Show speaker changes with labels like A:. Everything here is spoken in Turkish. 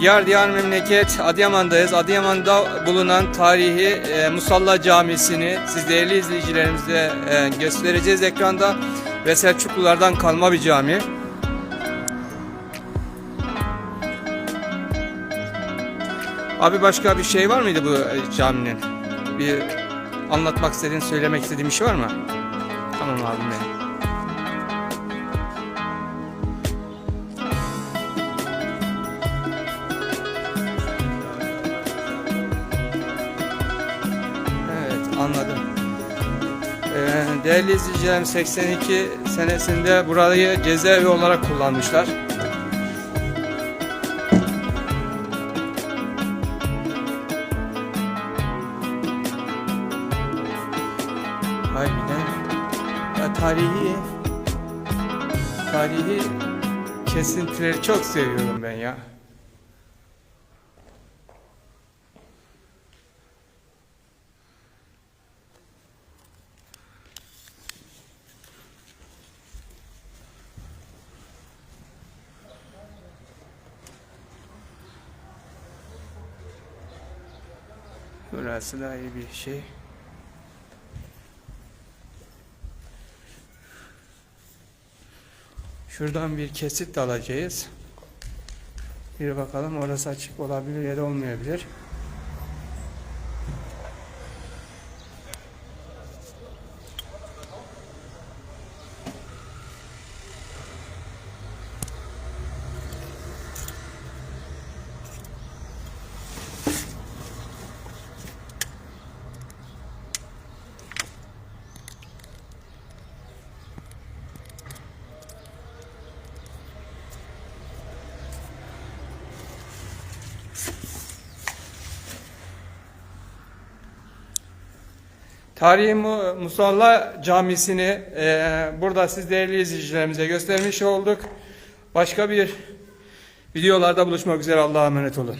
A: Diyar diyar memleket Adıyaman'dayız. Adıyaman'da bulunan tarihi e, Musalla Camisi'ni siz değerli izleyicilerimize e, göstereceğiz ekranda. Ve Selçuklulardan kalma bir cami. Abi başka bir şey var mıydı bu e, caminin? Bir anlatmak istediğin, söylemek istediğin bir şey var mı? Tamam abim benim. Anladım. Ee, değerli izleyicilerim 82 senesinde burayı cezaevi olarak kullanmışlar. Harbiden ya tarihi tarihi kesintileri çok seviyorum ben ya. Burası da iyi bir şey. Şuradan bir kesit de alacağız. Bir bakalım orası açık olabilir ya da olmayabilir. Tarihi Mu- Musalla Camisi'ni eee, burada siz değerli izleyicilerimize göstermiş olduk. Başka bir videolarda buluşmak üzere Allah'a emanet olun.